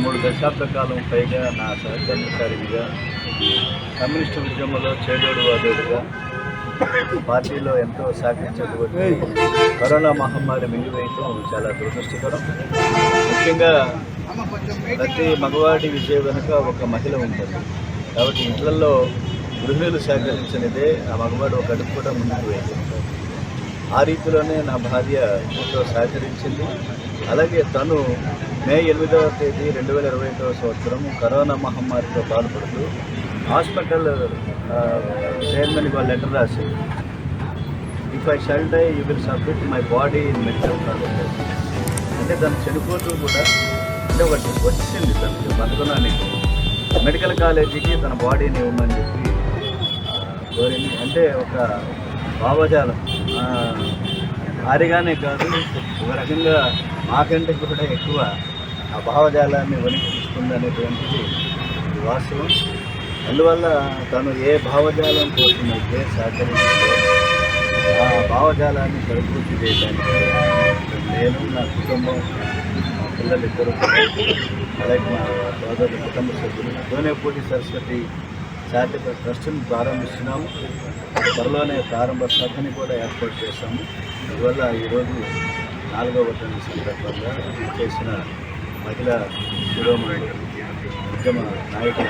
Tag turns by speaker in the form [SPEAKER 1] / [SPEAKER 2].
[SPEAKER 1] మూడు దశాబ్ద కాలం పైగా నా సహకరణకారిగా కమ్యూనిస్టు ఉద్యమంలో చేదోడు వాదోడుగా పార్టీలో ఎంతో సహకరించకపోతే కరోనా మహమ్మారి మిగిలివేయటం చాలా దురదృష్టకరం. ముఖ్యంగా ప్రతి మగవాడి విజయం వెనుక ఒక మహిళ ఉంటుంది. కాబట్టి ఇంట్లలో గృహిణులు సహకరించినదే ఆ మగవాడు ఒక అడుగు కూడా ముందుకు ఆ రీతిలోనే నా భార్య ఎంతో సహకరించింది. అలాగే తను మే ఎనిమిదవ తేదీ రెండు వేల ఇరవై ఒకటవ సంవత్సరం కరోనా మహమ్మారితో బాధపడుతూ హాస్పిటల్ ఆ, చైర్మన్ వాళ్ళు లెటర్ రాసి if I shall die you will submit my body in medical college అంటే తను చనిపోతూ కూడా అంటే ఒకటి వచ్చింది తనకి బతకడానికి. మెడికల్ కాలేజీకి తన బాడీని ఇవ్వమని చెప్పి కోరింది. అంటే ఒక భావజాలం. ఆరిగానే కాదు ఒక రకంగా మాకంటే కూడా ఎక్కువ ఆ భావజాలాన్ని వెనక్కి అనేటువంటిది వాస్తవం. అందువల్ల తను ఏ భావజాలం కోసమైతే అయితే సహకరించిందో ఆ భావజాలాన్ని పరిపూర్తి చేయడానికి నేను నా కుటుంబం మా పిల్లలిద్దరూ అలాగే మా సోదరుల కుటుంబ సభ్యులు సోనేపూటి సరస్వతి చారిటబుల్ ట్రస్ట్ని ప్రారంభిస్తున్నాము. త్వరలోనే ప్రారంభ సభని కూడా ఏర్పాటు చేశాము అందువల్ల ఈరోజు నాలుగవ వర్షం సందర్భంగా చేసిన మహిళా శిరోమణులు ఉద్యమ నాయకులు